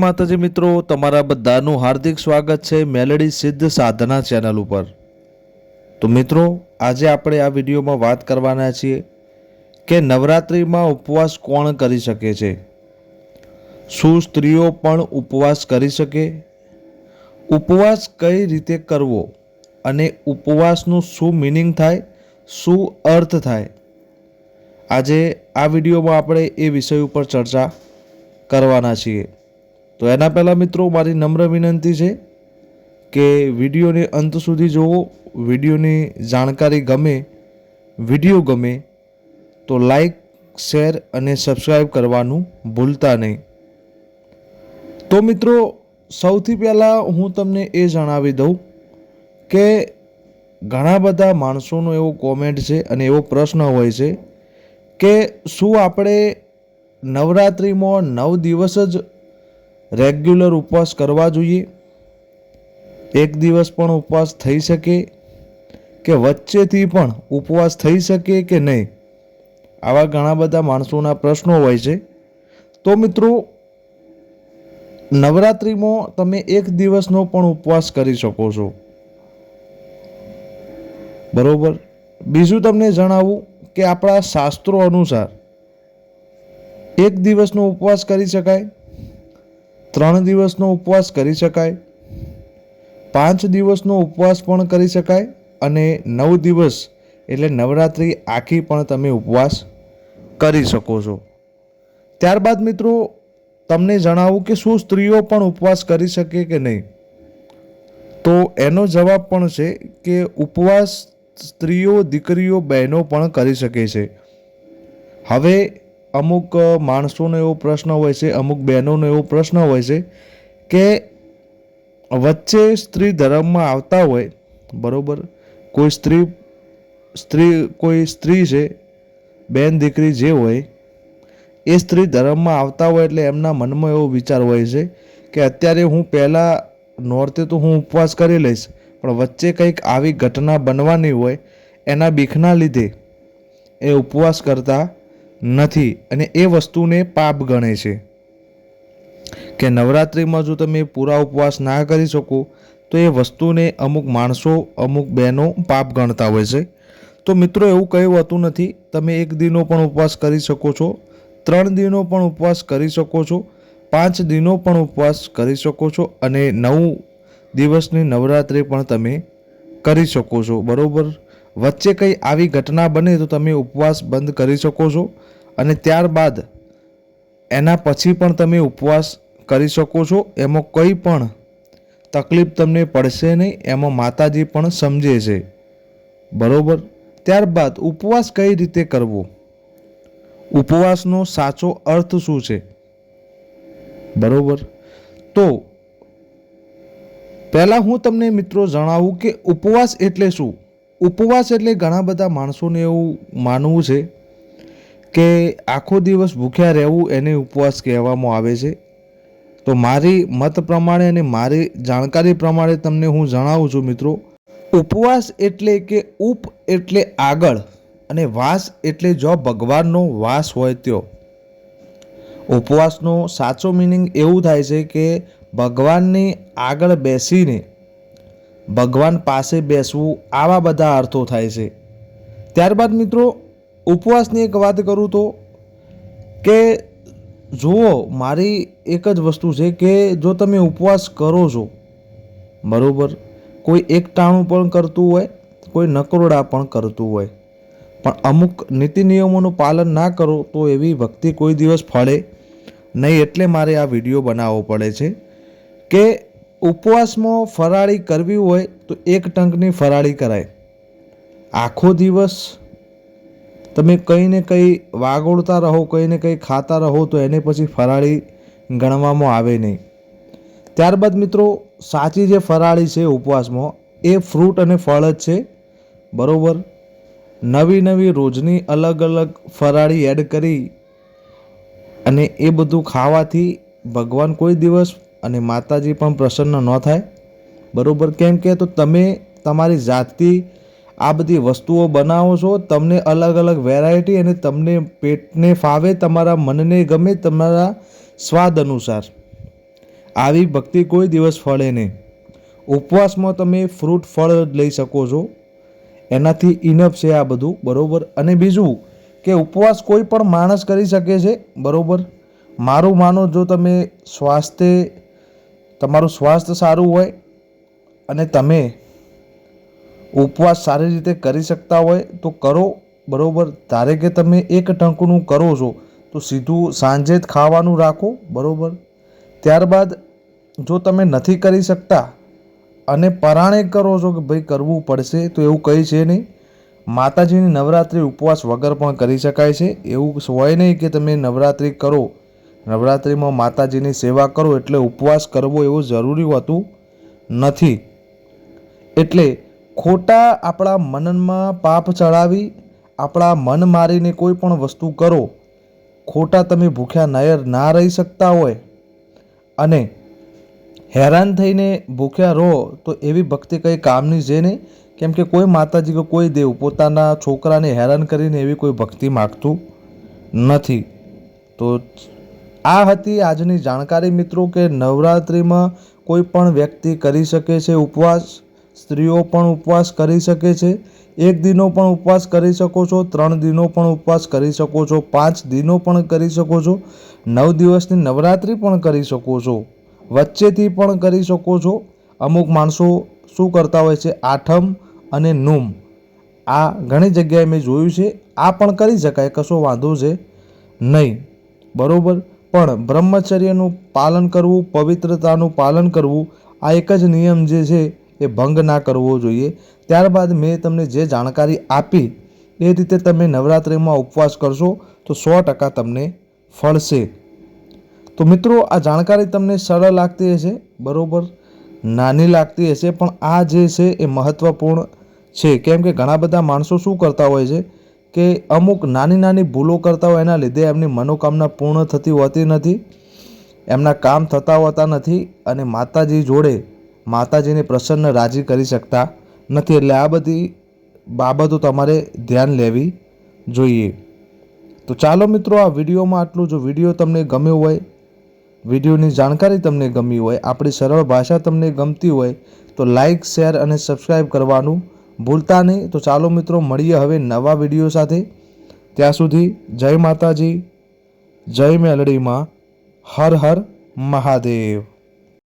માતાજી મિત્રો, તમારા બધાનું હાર્દિક સ્વાગત છે મેલેડી સિદ્ધ સાધના ચેનલ ઉપર. તો મિત્રો, આજે આપણે આ વિડીયોમાં વાત કરવાના છીએ કે નવરાત્રિમાં ઉપવાસ કોણ કરી શકે છે? શું સ્ત્રીઓ પણ ઉપવાસ કરી શકે? ઉપવાસ કઈ રીતે કરવો અને ઉપવાસનું શું મિનિંગ થાય, શું અર્થ થાય? આજે આ વિડીયોમાં આપણે એ વિષય ઉપર ચર્ચા કરવાના છીએ. તો એના પહેલાં મિત્રો મારી નમ્ર વિનંતી છે કે વિડીયોને અંત સુધી જુઓ વિડીયોની જાણકારી ગમે, વીડિયો ગમે, તો લાઈક શેર અને સબસ્ક્રાઈબ કરવાનું ભૂલતા નહીં. તો મિત્રો, સૌથી પહેલાં હું તમને એ જણાવી દઉં કે ઘણા બધા માણસોનો એવો કોમેન્ટ છે અને એવો પ્રશ્ન હોય છે કે શું આપણે નવરાત્રિમાં નવ દિવસ જ રેગ્યુલર ઉપવાસ કરવા જોઈએ. એક દિવસ પણ ઉપવાસ થઈ શકે કે વચ્ચેથી પણ ઉપવાસ થઈ શકે કે નહીં? આવા ઘણા બધા માણસોના પ્રશ્નો હોય છે. તો મિત્રો, નવરાત્રિમાં તમે એક દિવસનો પણ ઉપવાસ કરી શકો છો. બરોબર? બીજું તમને જણાવું કે આપણા શાસ્ત્રો અનુસાર એક દિવસનો ઉપવાસ કરી શકાય. ત્રણ દિવસનો ઉપવાસ કરી શકાય, પાંચ દિવસનો ઉપવાસ પણ કરી શકાય અને નવ દિવસ એટલે નવરાત્રિ આખી પણ તમે ઉપવાસ કરી શકો છો. ત્યારબાદ મિત્રો, તમને જણાવું કે શું સ્ત્રીઓ પણ ઉપવાસ કરી શકે કે નહીં? તો એનો જવાબ પણ છે કે ઉપવાસ સ્ત્રીઓ, દીકરીઓ, બહેનો પણ કરી શકે છે. હવે અમુક માણસોનો એવો પ્રશ્ન હોય છે, અમુક બહેનોનો એવો પ્રશ્ન હોય છે કે વચ્ચે સ્ત્રી ધર્મમાં આવતા હોય, બરાબર, કોઈ સ્ત્રી સ્ત્રી, કોઈ સ્ત્રી છે, બેન દીકરી જે હોય, એ સ્ત્રી ધર્મમાં આવતા હોય એટલે એમના મનમાં એવો વિચાર હોય છે કે અત્યારે હું પહેલાં નોરતે તો હું ઉપવાસ કરી લઈશ, પણ વચ્ચે કંઈક આવી ઘટના બનવાની હોય, એના બીખના લીધે એ ઉપવાસ કરતા નથી અને એ વસ્તુને પાપ ગણે છે. કે નવરાત્રિમાં જો તમે પૂરા ઉપવાસ ના કરી શકો, તો એ વસ્તુને અમુક માણસો, અમુક બહેનો પાપ ગણતા હોય છે. તો મિત્રો એવું કંઈ હોતું નથી, તમે એક દિનો પણ ઉપવાસ કરી શકો છો, ત્રણ દિનો પણ ઉપવાસ કરી શકો છો, પાંચ દિનો પણ ઉપવાસ કરી શકો છો અને નવ દિવસની નવરાત્રિ પણ તમે કરી શકો છો. બરાબર? વચ્ચે કંઈ આવી ઘટના બને તો તમે ઉપવાસ બંધ કરી શકો છો. અને ત્યારબાદ એના પછી પણ તમે ઉપવાસ કરી શકો છો. એમાં કંઈ પણ તકલીફ તમને પડશે નહીં. એમાં માતાજી પણ સમજે છે. બરાબર? ત્યારબાદ ઉપવાસ કઈ રીતે કરવો? ઉપવાસનો સાચો અર્થ શું છે? બરાબર? તો પહેલાં હું તમને મિત્રો જણાવું કે ઉપવાસ એટલે શું? ઉપવાસ એટલે ઘણા બધા માણસોને એવું માનવું છે કે આખો દિવસ ભૂખ્યા રહેવું એને ઉપવાસ કહેવામાં આવે છે? તો મારી મત પ્રમાણે અને મારી જાણકારી પ્રમાણે તમને હું જણાવું છું મિત્રો. ઉપવાસ એટલે કે ઉપ એટલે આગળ અને વાસ એટલે જો ભગવાનનો વાસ હોય ત્યો ઉપવાસનો સાચો મિનિંગ એવું થાય છે કે ભગવાનની આગળ બેસીને ભગવાન પાસે બેસવું આવા બધા અર્થો થાય છે. ત્યારબાદ મિત્રો ઉપવાસની એક વાત કરું તો કે જુઓ, મારી એક જ વસ્તુ છે કે જો તમે ઉપવાસ કરો છો, બરાબર, કોઈ એકટાણું પણ કરતું હોય, કોઈ નકરોડા પણ કરતું હોય, પણ અમુક નીતિ નિયમોનું પાલન ના કરો તો એવી ભક્તિ કોઈ દિવસ ફળે નહીં એટલે મારે આ વીડિયો બનાવવો પડે છે કે ઉપવાસમાં ફરાળી કરવી હોય તો એક ટંકની ફરાળી કરાય. આખો દિવસ તમે કંઈ ને કંઈ વાગોળતા રહો, કંઈ ને કંઈ ખાતા રહો, તો એને પછી ફરાળી ગણવામાં આવે નહીં. ત્યારબાદ મિત્રો, સાચી જે ફરાળી છે ઉપવાસમાં, એ ફ્રૂટ અને ફળ જ છે. બરાબર? નવી નવી રોજની અલગ અલગ ફરાળી એડ કરી અને એ બધું ખાવાથી ભગવાન કોઈ દિવસ અને માતાજી પણ પ્રસન્ન ન થાય. બરાબર? કેમ કે તો તમે તમારી જાતથી આ બધી વસ્તુઓ બનાવો છો, તમને અલગ અલગ વેરાયટી અને તમને પેટને ફાવે, તમારા મનને ગમે, તમારા સ્વાદ અનુસાર. આવી ભક્તિ કોઈ દિવસ ફળે નહીં. ઉપવાસમાં તમે ફ્રૂટ ફળ લઈ શકો છો. એનાથી ઇનફ છે આ બધું, બરાબર? અને બીજું કે ઉપવાસ કોઈ પણ માણસ કરી શકે છે, બરાબર? મારું માનો, જો તમે સ્વાસ્થ્ય, તમારું સ્વાસ્થ્ય સારું હોય અને તમે ઉપવાસ સારી રીતે કરી શકતા હોય તો કરો, બરાબર? ધારે કે તમે એક ટંકનું કરો છો, તો સીધું સાંજે જ ખાવાનું રાખો, બરાબર? ત્યારબાદ જો તમે નથી કરી શકતા અને પરાણે કરો છો કે ભાઈ કરવું પડશે, તો એવું કંઈ છે નહીં. માતાજીની નવરાત્રિ ઉપવાસ વગર પણ કરી શકાય છે. એવું હોય નહીં કે તમે નવરાત્રિ કરો. નવરાત્રિમાં માતાજીની સેવા કરો એટલે ઉપવાસ કરવો એવું જરૂરી હોતું નથી. એટલે ખોટા આપણા મનનમાં પાપ ચડાવી, આપણા મન મારીને કોઈ પણ વસ્તુ કરો, ખોટા તમે ભૂખ્યા નયર ના રહી શકતા હોય. અને હેરાન થઈને ભૂખ્યા રહો તો એવી ભક્તિ કંઈ કામની છે નહીં? કેમ કે કોઈ માતાજી કે કોઈ દેવ પોતાના છોકરાને હેરાન કરીને એવી કોઈ ભક્તિ માગતું નથી. તો આ હતી આજની જાણકારી મિત્રો કે નવરાત્રિમાં કોઈ પણ વ્યક્તિ કરી શકે છે ઉપવાસ? સ્ત્રીઓ પણ ઉપવાસ કરી શકે છે. એક દિનો પણ ઉપવાસ કરી શકો છો, ત્રણ દિનો પણ ઉપવાસ કરી શકો છો, પાંચ દિનો પણ કરી શકો છો, નવ દિવસની નવરાત્રિ પણ કરી શકો છો, વચ્ચેથી પણ કરી શકો છો. અમુક માણસો શું કરતા હોય છે, આઠમ અને નોમ. આ ઘણી જગ્યાએ મેં જોયું છે, આ પણ કરી શકાય, કશો વાંધો છે નહીં. બરાબર? પણ બ્રહ્મચર્યનું પાલન કરવું, પવિત્રતાનું પાલન કરવું, આ એક જ નિયમ જે છે એ ભંગ ના કરવો જોઈએ. ત્યારબાદ મેં તમને જે જાણકારી આપી, એ રીતે તમે નવરાત્રિમાં ઉપવાસ કરશો, તો સો ટકા તમને ફળશે. તો મિત્રો, આ જાણકારી તમને સરળ લાગતી હશે? બરાબર. નાની લાગતી હશે, પણ આ જે છે એ મહત્ત્વપૂર્ણ છે. કેમ કે ઘણા બધા માણસો શું કરતા હોય છે કે અમુક નાની નાની ભૂલો કરતા હોય, એના લીધે એમની મનોકામના પૂર્ણ થતી હોતી નથી, એમના કામ થતા હોતા નથી અને માતાજી જોડે માતાજીને પ્રસન્ન રાજી કરી શકતા નથી. એટલે આ બધી બાબતો તમારે ધ્યાન લેવી જોઈએ. તો ચાલો મિત્રો, આ વિડીયોમાં આટલું જો વીડિયો તમને ગમ્યો હોય, વિડીયોની જાણકારી તમને ગમી હોય, આપણી સરળ ભાષા તમને ગમતી હોય, તો લાઈક, શેર અને સબસ્ક્રાઈબ કરવાનું ભૂલતા નહીં. તો ચાલો મિત્રો, મળીએ હવે નવા વીડિયો સાથે. ત્યાં સુધી જય માતાજી, જય મેલડીમાં, હર હર મહાદેવ.